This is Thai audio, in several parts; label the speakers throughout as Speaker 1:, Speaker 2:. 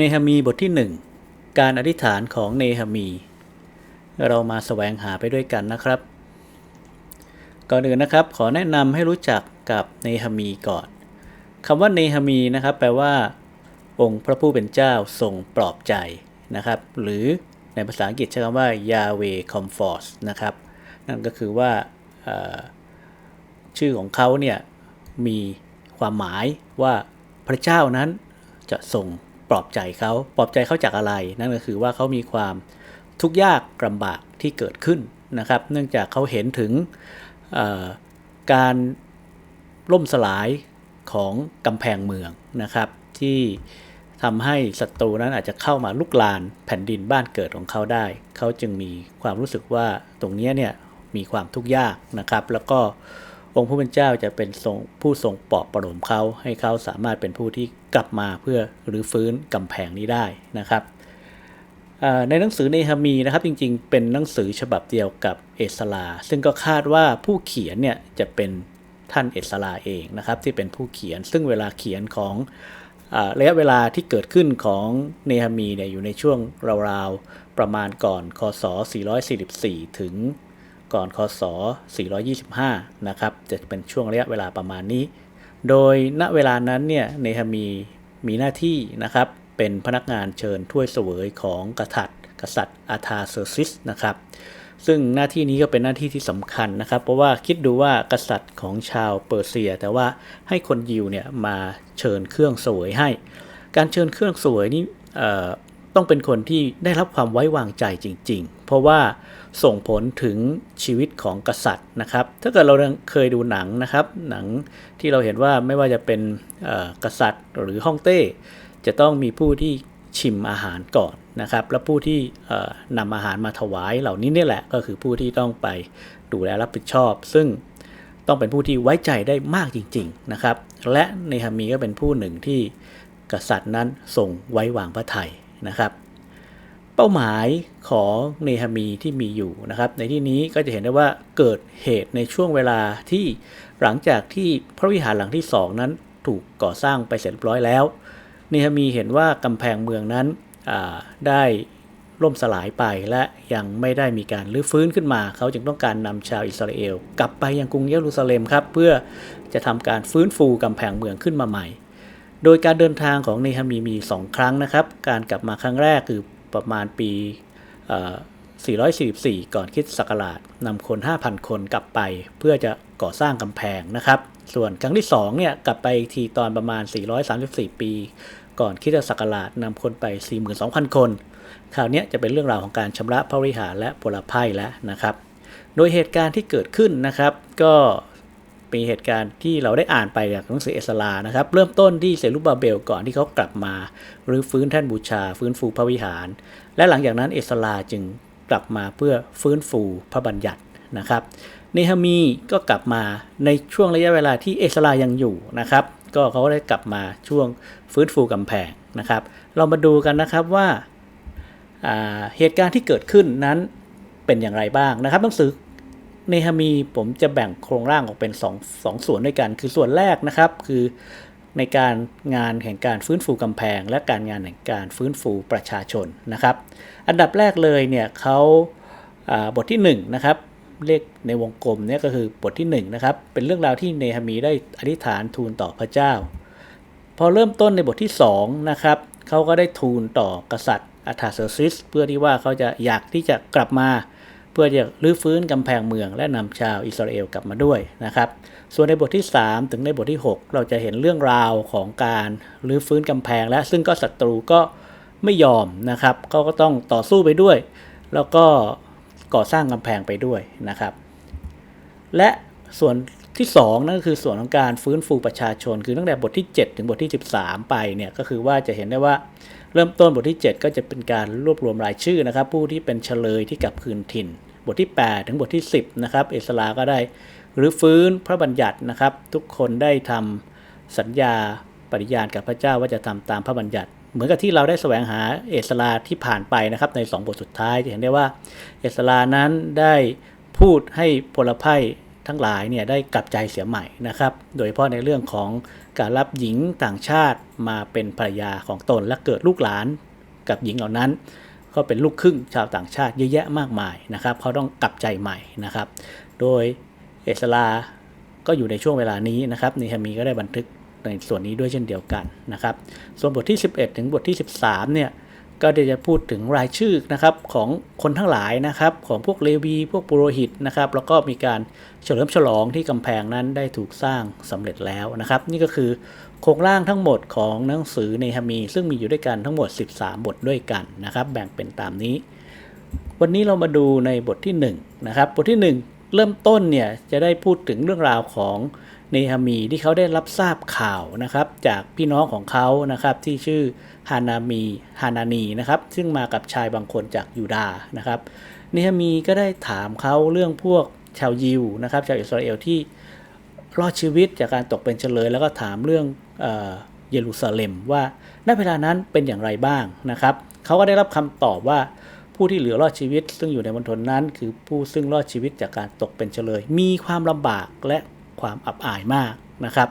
Speaker 1: เนหามีบทที่หนึ่งการอธิษฐานของเนหามี เรามาแสวงหาไปด้วยกันนะครับ ก่อนอื่นนะครับ ขอแนะนำให้รู้จักกับเนหามีก่อนคำว่าเนหามีนะครับ แปลว่า องค์พระผู้เป็นเจ้าทรงปลอบใจนะครับ หรือในภาษาอังกฤษใช้คำว่า Yahweh comforts นะครับ นั่นก็คือว่าชื่อของเขาเนี่ยมีความหมายว่าพระเจ้านั้นจะทรง ปลอบใจเขาปลอบใจเขาจากอะไร นั่นก็คือว่าเขามีความทุกข์ยากลำบากที่เกิดขึ้นนะครับ เนื่องจากเขาเห็นถึงการล่มสลายของกำแพงเมืองนะครับ ที่ทำให้ศัตรูนั้นอาจจะเข้ามาลุกลานแผ่นดินบ้านเกิดของเขาได้ เขาจึงมีความรู้สึกว่าตรงนี้เนี่ยมีความทุกข์ยากนะครับ แล้วก็ องค์ผู้เป็นเจ้าจะเป็นทรงผู้ทรงปลอบประโลมเขาให้เขาสามารถเป็นผู้ที่กลับมาเพื่อรื้อฟื้นกำแพงนี้ได้นะครับในหนังสือเนหามีนะครับจริงๆ เป็นหนังสือฉบับเดียวกับเอสลา ซึ่งก็คาดว่าผู้เขียนเนี่ยจะเป็นท่านเอสลาเองนะครับที่เป็นผู้เขียน ซึ่งเวลาเขียนของอระยะเวลาที่เกิดขึ้นของเนหามีเนี่ยอยู่ในช่วงราวๆ ประมาณก่อนคศ 444 ถึง ก่อนคศ 425 นะครับ จะเป็นช่วงระยะเวลาประมาณนี้ โดยณเวลานั้นเนี่ยเนหามีมีหน้าที่นะครับ เป็นพนักงานเชิญถ้วยเสวยของกษัตริย์ กษัตริย์อาธาเซอร์ซิสนะครับ ซึ่งหน้าที่นี้ก็เป็นหน้าที่ที่สำคัญนะครับ เพราะว่าคิดดูว่ากษัตริย์ของชาวเปอร์เซีย แต่ว่าให้คนยิวเนี่ยมาเชิญเครื่องเสวยให้ การเชิญเครื่องเสวยนี่เอ่อต้องเป็นคนที่ได้รับความไว้วางใจจริง เพราะว่าส่งผลถึงชีวิตของกษัตริย์นะครับ ถ้าเกิดเราเคยดูหนังนะครับ หนังที่เราเห็นว่าไม่ว่าจะเป็นกษัตริย์หรือฮ่องเต้ จะต้องมีผู้ที่ชิมอาหารก่อนนะครับ และผู้ที่เอ่อนำอาหารมาถวายเหล่านี้นี่แหละก็คือผู้ที่ต้องไปดูแลรับผิดชอบ ซึ่งต้องเป็นผู้ที่ไว้ใจได้มากจริง ๆนะครับ และเนหามีก็เป็นผู้หนึ่งที่กษัตริย์นั้นทรงไว้วางพระทัยนะครับ เป้าหมายของเนหามีที่มีอยู่นะครับ ในที่นี้ก็จะเห็นได้ว่าเกิดเหตุในช่วงเวลาที่หลังจากที่พระวิหารหลังที่สองนั้นถูกก่อสร้างไปเสร็จเรียบร้อยแล้ว เนหามีเห็นว่ากำแพงเมืองนั้นได้ล่มสลายไปและยังไม่ได้มีการรื้อฟื้นขึ้นมา เขาจึงต้องการนำชาวอิสราเอล กลับไปยังกรุงเยรูซาเล็มครับ เพื่อจะทำการฟื้นฟูกำแพงเมืองขึ้นมาใหม่ โดยการเดินทางของเนหามีมี 2 ครั้งนะครับ การกลับมาครั้งแรกคือ ประมาณปี 444 ก่อนคิดศักราชนำคน 5,000 คนกลับไป เพื่อจะก่อสร้างกำแพงนะครับ ส่วนครั้งที่2เนี่ยกลับไปทีตอนประมาณ 434 ปี ก่อนคิดศักราชนำคนไป 42,000 คน คราวนี้จะเป็นเรื่องราวของการชำระพระวิหารและพลภัยแล้วนะครับ โดยเหตุการณ์ที่เกิดขึ้นนะครับ ก็ มีเหตุการณ์ที่เราได้อ่านไปจากหนังสือเอสลานะครับ เริ่มต้นที่เซรุบาเบลก่อนที่เขากลับมาหรือฟื้นแท่นบูชา ฟื้นฟูพระวิหาร และหลังจากนั้นเอสลาจึงกลับมาเพื่อฟื้นฟูพระบัญญัตินะครับเนหามีก็กลับมาในช่วงระยะเวลาที่เอสลายังอยู่นะครับ ก็เขาได้กลับมาช่วงฟื้นฟูกำแพงนะครับ เรามาดูกันนะครับว่าอ่าเหตุการณ์ที่เกิดขึ้นนั้นเป็นอย่างไรบ้างนะครับหนังสือ เนหามีผมจะแบ่งโครงร่างออกเป็น2งสองส่วนด้วยกัน คือส่วนแรกนะครับคือในการงานแห่งการฟื้นฟูกำแพง และการงานแห่งการฟื้นฟูประชาชนนะครับ อันดับแรกเลยเนี่ยเขาาบทที่1นะครับเรียกในวงกลมเนี่ยก็คือบทที่1นะครับเป็นเรื่องราวที่เนหามีได้อธิษฐานทูลต่อพระเจ้า พอเริ่มต้นในบทที่2นะครับเขาก็ได้ทูลต่อกษัตริย์อาธาเซอร์ซิส เพื่อที่ว่าเขาจะอยากที่จะกลับมา เพื่อจะรื้อฟื้นกำแพงเมืองและนำชาวอิสราเอลกลับมาด้วยนะครับ ส่วนในบทที่ 3 ถึงในบทที่ 6 เราจะเห็นเรื่องราวของการรื้อฟื้นกำแพง และซึ่งก็ศัตรูก็ไม่ยอมนะครับเขาก็ต้องต่อสู้ไปด้วย แล้วก็ก่อสร้างกำแพงไปด้วยนะครับ และส่วนที่2นั่นก็คือส่วนของการฟื้นฟูประชาชน คือตั้งแต่บทที่ 7 ถึงบทที่ 13 ไปเนี่ยก็คือว่าจะเห็นได้ว่า เริ่มต้นบทที่ 7 ก็จะเป็นการรวบรวมรายชื่อนะครับ ผู้ที่เป็นเฉลยที่กลับคืนถิ่น บทที่ 8 ถึงบทที่ 10นะครับเอสลาก็ได้หรือฟื้นพระบัญญัตินะครับ ทุกคนได้ทำสัญญาปฏิญาณกับพระเจ้าว่าจะทำตามพระบัญญัติ เหมือนกับที่เราได้แสวงหาเอสลาที่ผ่านไปนะครับ ใน 2 บทสุดท้ายจะเห็นได้ว่าเอสลานั้นได้พูดให้พลภัย ทั้งหลายเนี่ยได้กลับใจเสียใหม่นะครับ โดยเฉพาะในเรื่องของการรับหญิงต่างชาติมาเป็นภรรยาของตนและเกิดลูกหลานกับหญิงเหล่านั้น ก็เป็นลูกครึ่งชาวต่างชาติเยอะแยะมากมายนะครับเขาต้องกลับใจใหม่นะครับ โดยเอสลาก็อยู่ในช่วงเวลานี้นะครับเนฮามีก็ได้บันทึกในส่วนนี้ด้วยเช่นเดียวกันนะครับ ส่วนบทที่ 11 ถึงบทที่ 13เนี่ย ก็ได้จะพูดถึงรายชื่อนะครับของคนทั้งหลายนะครับ ของพวกเลวีพวกปุโรหิตนะครับ แล้วก็มีการเฉลิมฉลองที่กำแพงนั้นได้ถูกสร้างสำเร็จแล้วนะครับ นี่ก็คือโครงร่างทั้งหมดของหนังสือเนฮามี ซึ่งมีอยู่ด้วยกันทั้งหมด 13 บทด้วยกันนะครับ แบ่งเป็นตามนี้ วันนี้เรามาดูในบทที่1นะครับบทที่ 1 เริ่มต้นเนี่ยจะได้พูดถึงเรื่องราวของเนฮามีที่เขาได้รับทราบข่าวนะครับ จากพี่น้องของเขานะครับที่ชื่อฮานามีฮานานีนะครับซึ่งมากับชายบางคนจากยูดาห์นะครับเนฮามีก็ได้ถามเขาเรื่องพวกชาวยิวนะครับชาวอิสราเอลที่รอดชีวิตจากการตกเป็นเฉลย แล้วก็ถามเรื่องเออเยรูซาเล็มว่าณเวลานั้นเป็นอย่างไรบ้างนะครับเขาก็ได้รับคำตอบว่า ผู้ที่เหลือรอดชีวิต ซึ่งอยู่ในมณฑลนั้น คือผู้ซึ่งรอดชีวิตจากการตกเป็นเฉลย มีความลำบากและความอับอายมากนะครับ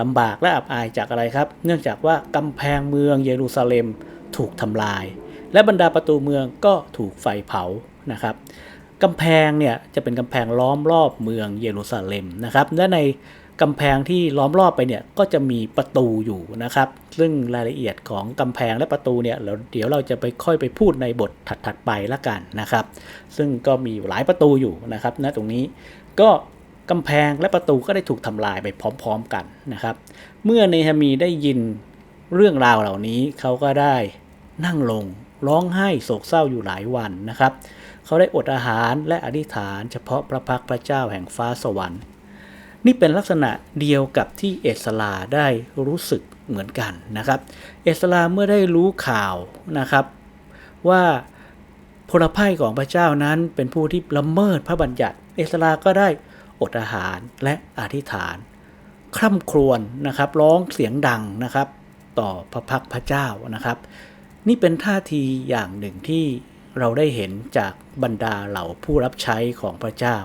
Speaker 1: ลำบากและอับอายจากอะไรครับ เนื่องจากว่ากำแพงเมืองเยรูซาเล็มถูกทำลาย และบรรดาประตูเมืองก็ถูกไฟเผานะครับกำแพงเนี่ยจะเป็นกำแพงล้อมรอบเมืองเยรูซาเล็มนะครับและใน กำแพงที่ล้อมรอบไปเนี่ยก็จะมีประตูอยู่นะครับ ซึ่งรายละเอียดของกำแพงและประตูเนี่ยเดี๋ยวเราจะไปค่อยไปพูดในบทถัดๆไปละกันนะครับ ซึ่งก็มีหลายประตูอยู่นะครับณตรงนี้ก็กำแพงและประตูก็ได้ถูกทำลายไปพร้อมๆกันนะครับ เมื่อเนฮามีได้ยินเรื่องราวเหล่านี้เขาก็ได้นั่งลงร้องไห้โศกเศร้าอยู่หลายวันนะครับ เขาได้อดอาหารและอธิษฐานเฉพาะพระพักพระเจ้าแห่งฟ้าสวรรค์ นี่เป็นลักษณะเดียวกับที่เอสลาได้รู้สึกเหมือนกันนะครับ เอสลาเมื่อได้รู้ข่าวนะครับ ว่าพลภัยของพระเจ้านั้นเป็นผู้ที่ละเมิดพระบัญญัติ เอสลาก็ได้อดอาหารและอธิษฐาน คร่ำครวญนะครับ ร้องเสียงดังนะครับ ต่อพระพักพระเจ้านะครับ นี่เป็นท่าทีอย่างหนึ่งที่เราได้เห็นจากบรรดาเหล่าผู้รับใช้ของพระเจ้า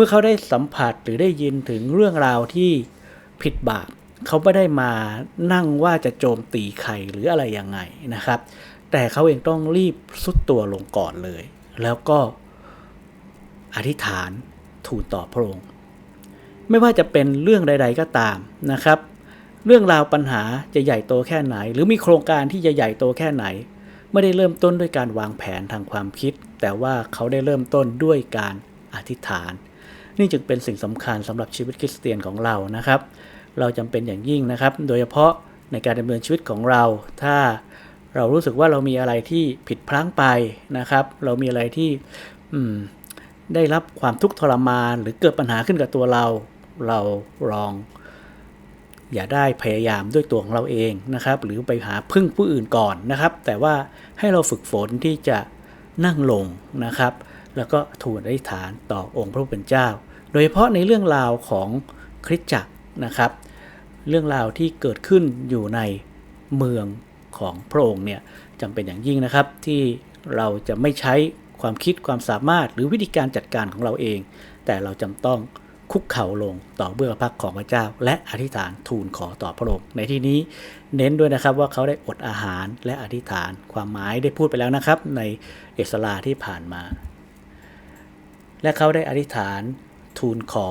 Speaker 1: มื่อเขาได้สัมผัสหรือได้ยินถึงเรื่องราวที่ผิดบาปเขาไม่ได้มานั่งว่าจะโจมตีใครหรืออะไรยังไงนะครับ แต่เขาเองต้องรีบสุดตัวลงก่อนเลย แล้วก็อธิษฐานทูลต่อพระองค์ ไม่ว่าจะเป็นเรื่องใด ๆก็ตามนะครับ เรื่องราวปัญหาจะใหญ่โตแค่ไหน หรือมีโครงการที่จะใหญ่โตแค่ไหน ไม่ได้เริ่มต้นด้วยการวางแผนทางความคิด แต่ว่าเขาได้เริ่มต้นด้วยการอธิษฐาน นี่จึงเป็นสิ่งสำคัญสำหรับชีวิตคริสเตียนของเรานะครับ เราจำเป็นอย่างยิ่งนะครับ โดยเฉพาะในการดำเนินชีวิตของเรา ถ้าเรารู้สึกว่าเรามีอะไรที่ผิดพลั้งไปนะครับ เรามีอะไรที่ได้รับความทุกข์ทรมาน หรือเกิดปัญหาขึ้นกับตัวเรา เราลอง อย่าได้พยายามด้วยตัวของเราเองนะครับ หรือไปหาพึ่งผู้อื่นก่อนนะครับ แต่ว่าให้เราฝึกฝนที่จะนั่งลงนะครับ แล้วก็ทูลอธิษฐานต่อองค์พระผู้เป็นเจ้า ยเฉพาะในเรื่องราวของคริสตจักรนะครับ เรื่องราวที่เกิดขึ้นอยู่ในเมืองของพระองค์เนี่ยจำเป็นอย่างยิ่งนะครับที่เราจะไม่ใช้ความคิดความสามารถหรือวิธีการจัดการของเราเอง แต่เราจำต้องคุกเข่าลงต่อเบื้องพระพักของพระเจ้า และอธิษฐานทูลขอต่อพระองค์ในที่นี้เน้นด้วยนะครับว่าเขาได้อดอาหารและอธิษฐานความหมายได้พูดไปแล้วนะครับ ในเอสลาที่ผ่านมา และเขาได้อธิษฐาน ทูลขอ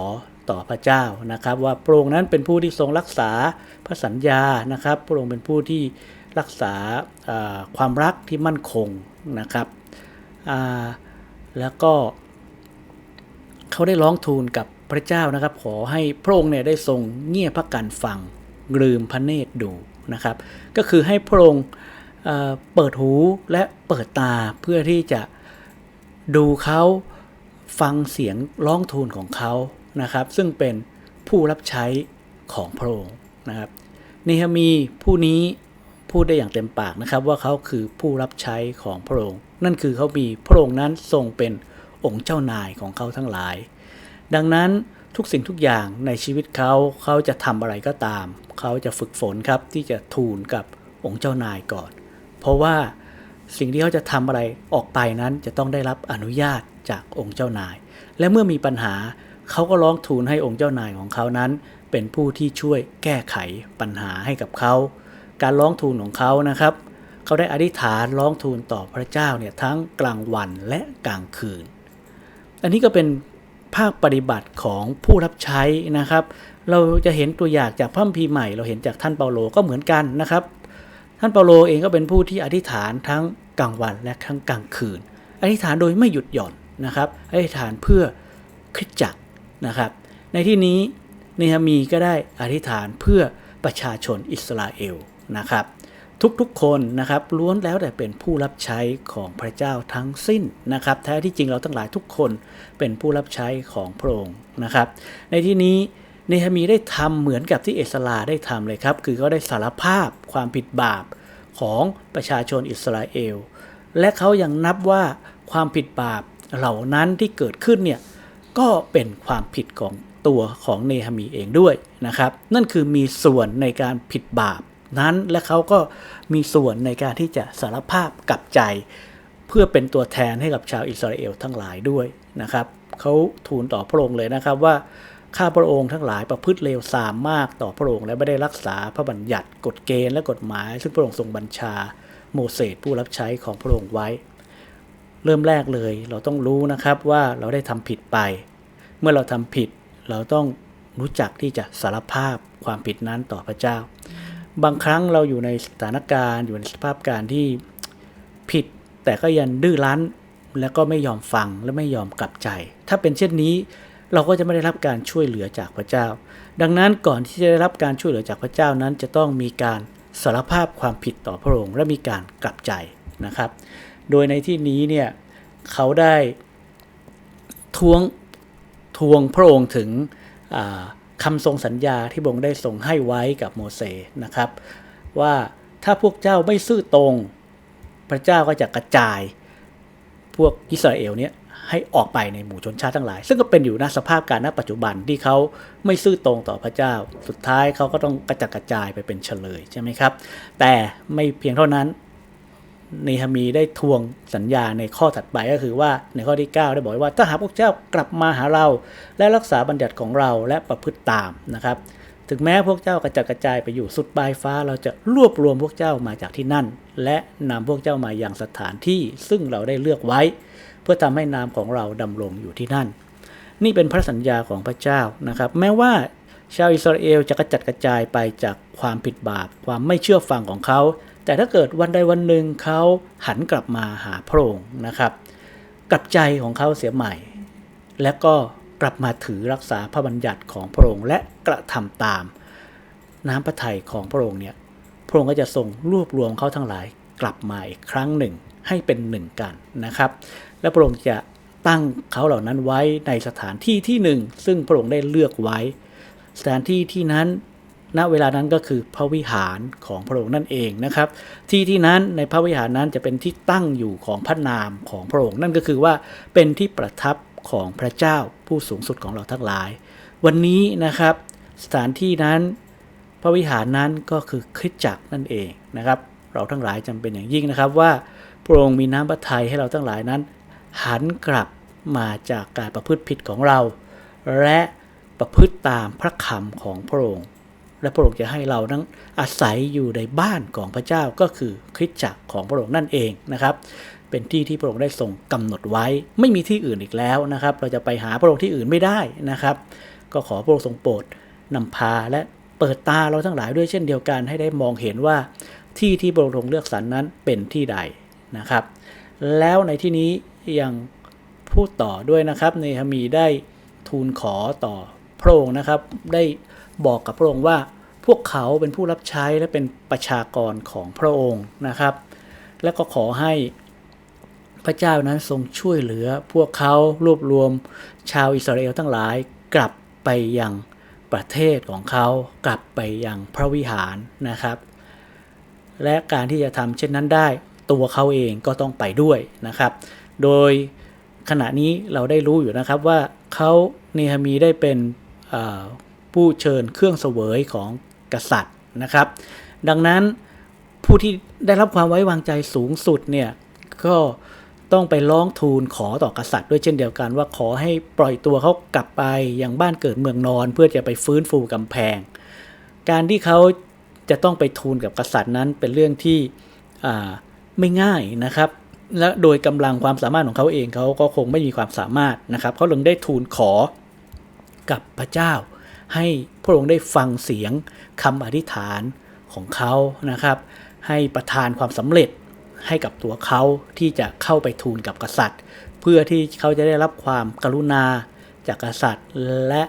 Speaker 1: ต่อพระเจ้านะครับ ว่าพระองค์นั้นเป็นผู้ที่ทรงรักษาพระสัญญานะครับพระองค์เป็นผู้ที่รักษาความรักที่มั่นคงนะครับแล้วก็เขาได้ร้องทูลกับพระเจ้านะครับ ขอให้พระองค์เนี่ยได้ทรงเงี่ยพระกันฟังลืมพระเนตรดูนะครับ ก็คือให้พระองค์เปิดหูและเปิดตาเพื่อที่จะดูเขา ฟังเสียงร้องทูลของเขานะครับ ซึ่งเป็นผู้รับใช้ของพระองค์นะครับเนฮามีผู้นี้พูดได้อย่างเต็มปากนะครับ ว่าเขาคือผู้รับใช้ของพระองค์ นั่นคือเขามีพระองค์นั้นทรงเป็นองค์เจ้านายของเขาทั้งหลาย ดังนั้นทุกสิ่งทุกอย่างในชีวิตเขาเขาจะทำอะไรก็ตาม เขาจะฝึกฝนครับที่จะทูลกับองค์เจ้านายก่อน เพราะว่าสิ่งที่เขาจะทำอะไรออกไปนั้นจะต้องได้รับอนุญาต จากองค์เจ้านาย และเมื่อมีปัญหาเขาก็ร้องทูลให้องค์เจ้านายของเขานั้น เป็นผู้ที่ช่วยแก้ไขปัญหาให้กับเขา การร้องทูลของเขานะครับ เขาได้อธิษฐานร้องทูลต่อพระเจ้าเนี่ยทั้งกลางวันและกลางคืน อันนี้ก็เป็นภาคปฏิบัติของผู้รับใช้นะครับ เราจะเห็นตัวอย่างจากพระคัมภีใหม่ เราเห็นจากท่านเปาโลก็เหมือนกันนะครับ ท่านเปาโลเองก็เป็นผู้ที่อธิษฐานทั้งกลางวันและทั้งกลางคืน อธิษฐานโดยไม่หยุดหย่อน นะครับอธิษฐานเพื่อคริสตจักรนะครับ ในที่นี้เนฮามีก็ได้อธิษฐานเพื่อประชาชนอิสราเอลนะครับ ทุกๆคนนะครับล้วนแล้วแต่เป็นผู้รับใช้ของพระเจ้าทั้งสิ้นนะครับ แท้ที่จริงเราทั้งหลายทุกคนเป็นผู้รับใช้ของพระองค์นะครับ ในที่นี้เนฮามีได้ทำเหมือนกับที่เอสลาได้ทำเลยครับ คือเขาได้สารภาพความผิดบาปของประชาชนอิสราเอล และเขายังนับว่าความผิดบาป เหล่านั้นที่เกิดขึ้นเนี่ยก็เป็นความผิดของตัวของเนฮามีเองด้วยนะครับ นั่นคือมีส่วนในการผิดบาปนั้นและเขาก็มีส่วนในการที่จะสารภาพกับใจ เพื่อเป็นตัวแทนให้กับชาวอิสราเอลทั้งหลายด้วยนะครับเขาทูลต่อพระองค์เลยนะครับว่าข้าพระองค์ทั้งหลายประพฤติเลวทรามมากต่อพระองค์และไม่ได้รักษาพระบัญญัติกฎเกณฑ์และกฎหมาย ซึ่งพระองค์ทรงบัญชาโมเสสผู้รับใช้ของพระองค์ไว้ เริ่มแรกเลย เราต้องรู้นะครับว่าเราได้ทำผิดไป เมื่อเราทำผิด เราต้องรู้จักที่จะสารภาพความผิดนั้นต่อพระเจ้า บางครั้งเราอยู่ในสถานการณ์ อยู่ในสภาพการที่ผิด แต่ก็ยังดื้อรั้นแล้วก็ไม่ยอมฟังและไม่ยอมกลับใจ ถ้าเป็นเช่นนี้เราก็จะไม่ได้รับการช่วยเหลือจากพระเจ้า ดังนั้นก่อนที่จะได้รับการช่วยเหลือจากพระเจ้านั้น จะต้องมีการสารภาพความผิดต่อพระองค์และมีการกลับใจนะครับ โดยในที่นี้เนี่ยเขาได้ทวงทวงพระองค์ถึงคำทรงสัญญาที่พระองค์ได้ทรงให้ไว้กับโมเสสนะครับ ว่าถ้าพวกเจ้าไม่ซื่อตรง พระเจ้าก็จะกระจายพวกอิสราเอลเนี่ยให้ออกไปในหมู่ชนชาติทั้งหลาย ซึ่งก็เป็นอยู่ณสภาพการณปัจจุบันที่เขาไม่ซื่อตรงต่อพระเจ้า สุดท้ายเขาก็ต้องกระจัดกระจายไปเป็นเฉลยใช่ไหมครับ แต่ไม่เพียงเท่านั้น เนฮามีได้ทวงสัญญาในข้อถัดไปก็คือว่าในข้อที่ 9 ได้บอกว่าถ้าหากพวกเจ้ากลับมาหาเรา และรักษาบัญญัติของเราและประพฤติตามนะครับถึงแม้พวกเจ้ากระจัดกระจายไปอยู่สุดปลายฟ้าเราจะรวบรวมพวกเจ้ามาจากที่นั่น และนำพวกเจ้ามาอย่างสถานที่ซึ่งเราได้เลือกไว้ เพื่อทำให้นามของเราดำรงอยู่ที่นั่น นี่เป็นพระสัญญาของพระเจ้านะครับ แม้ว่าชาวอิสราเอลจะกระจัดกระจายไปจากความผิดบาปความไม่เชื่อฟังของเขา แต่ถ้าเกิดวันใดวันหนึ่งเขาหันกลับมาหาพระองค์นะครับ กลับใจของเขาเสียใหม่ และก็กลับมาถือรักษาพระบัญญัติของพระองค์และกระทำตาม น้ำพระทัยของพระองค์เนี่ยพระองค์ก็จะทรงรวบรวมเขาทั้งหลายกลับมาอีกครั้งหนึ่งให้เป็นหนึ่งกันนะครับ และพระองค์จะตั้งเขาเหล่านั้นไว้ในสถานที่ที่หนึ่งซึ่งพระองค์ได้เลือกไว้ สถานที่ที่นั้น ณเวลานั้นก็คือพระวิหารของพระองค์นั่นเองนะครับ ที่ที่นั้นในพระวิหารนั้นจะเป็นที่ตั้งอยู่ของพระนามของพระองค์นั่นก็คือว่าเป็นที่ประทับของพระเจ้าผู้สูงสุดของเราทั้งหลาย วันนี้นะครับสถานที่นั้น พระวิหารนั้นก็คือคริสตจักรนั่นเองนะครับ เราทั้งหลายจำเป็นอย่างยิ่งนะครับว่าพระองค์มีน้ำพระทัยให้เราทั้งหลายนั้น หันกลับมาจากการประพฤติผิดของเรา และประพฤติตามพระคำของพระองค์ และพระองค์จะให้เรานั้นอาศัยอยู่ในบ้านของพระเจ้าก็คือคริสตจักรของพระองค์นั่นเองนะครับ เป็นที่ที่พระองค์ได้ทรงกำหนดไว้ ไม่มีที่อื่นอีกแล้วนะครับ เราจะไปหาพระองค์ที่อื่นไม่ได้นะครับ ก็ขอพระองค์ทรงโปรดนำพาและเปิดตาเราทั้งหลายด้วยเช่นเดียวกันให้ได้มองเห็นว่าที่ที่พระองค์ทรงเลือกสรรนนั้นเป็นที่ใดนะครับ แล้วในที่นี้ยังพูดต่อด้วยนะครับเนฮามีได้ทูลขอต่อพระองค์นะครับได้ บอกกับพระองค์ว่าพวกเขาเป็นผู้รับใช้และเป็นประชากรของพระองค์นะครับ และก็ขอให้พระเจ้านั้นทรงช่วยเหลือพวกเขารวบรวมชาวอิสราเอลทั้งหลายกลับไปยังประเทศของเขากลับไปยังพระวิหารนะครับ และการที่จะทำเช่นนั้นได้ตัวเขาเองก็ต้องไปด้วยนะครับ โดยขณะนี้เราได้รู้อยู่นะครับว่าเขาเนฮามีได้เป็น ผู้เชิญเครื่องเสวยของกษัตริย์นะครับ ดังนั้นผู้ที่ได้รับความไว้วางใจสูงสุดเนี่ยก็ต้องไปร้องทูลขอต่อกษัตริย์ด้วยเช่นเดียวกันว่าขอให้ปล่อยตัวเขากลับไปยังบ้านเกิดเมืองนอน เพื่อจะไปฟื้นฟูกำแพง การที่เขาจะต้องไปทูลกับกษัตริย์นั้นเป็นเรื่องที่ไม่ง่ายนะครับ และโดยกำลังความสามารถของเขาเองเขาก็คงไม่มีความสามารถนะครับเขาเลยได้ทูลขอกับพระเจ้า ให้พระองค์ได้ฟังเสียงคำอธิษฐานของเขานะครับ ให้ประทานความสำเร็จให้กับตัวเขาที่จะเข้าไปทูลกับกษัตริย์ เพื่อที่เขาจะได้รับความกรุณาจากกษัตริย์ และ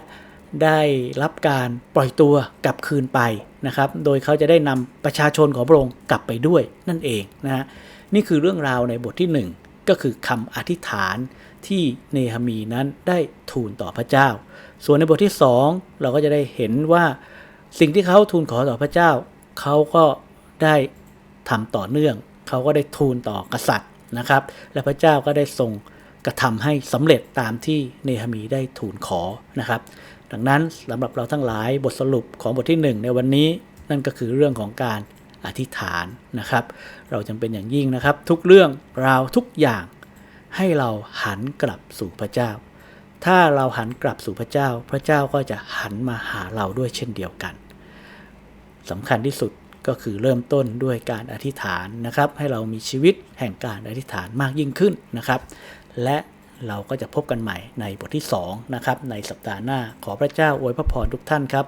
Speaker 1: ได้รับการปล่อยตัวกลับคืนไปนะครับ โดยเขาจะได้นำประชาชนของพระองค์กลับไปด้วยนั่นเองนะฮะนี่คือเรื่องราวในบทที่ 1 ก็คือคำอธิษฐานที่เนหะมีนั้นได้ทูลต่อพระเจ้า ส่วนในบทที่ 2 เราก็จะได้เห็นว่าสิ่งที่เขาทูลขอต่อพระเจ้า เขาก็ได้ทำต่อเนื่อง เขาก็ได้ทูลต่อกษัตริย์นะครับ และพระเจ้าก็ได้ทรงกระทำให้สำเร็จตามที่เนหะมีได้ทูลขอนะครับ ดังนั้นสำหรับเราทั้งหลายบทสรุปของบทที่ 1 ในวันนี้นั่นก็คือเรื่องของการ อธิษฐานนะครับ เราจำเป็นอย่างยิ่งนะครับ ทุกเรื่องราวทุกอย่างให้เราหันกลับสู่พระเจ้า ถ้าเราหันกลับสู่พระเจ้า พระเจ้าก็จะหันมาหาเราด้วยเช่นเดียวกันสำคัญที่สุดก็คือเริ่มต้นด้วยการอธิษฐานนะครับ ให้เรามีชีวิตแห่งการอธิษฐานมากยิ่งขึ้นนะครับ และเราก็จะพบกันใหม่ในบทที่2นะครับในสัปดาห์หน้าขอพระเจ้าอวยพระพรทุกท่านครับ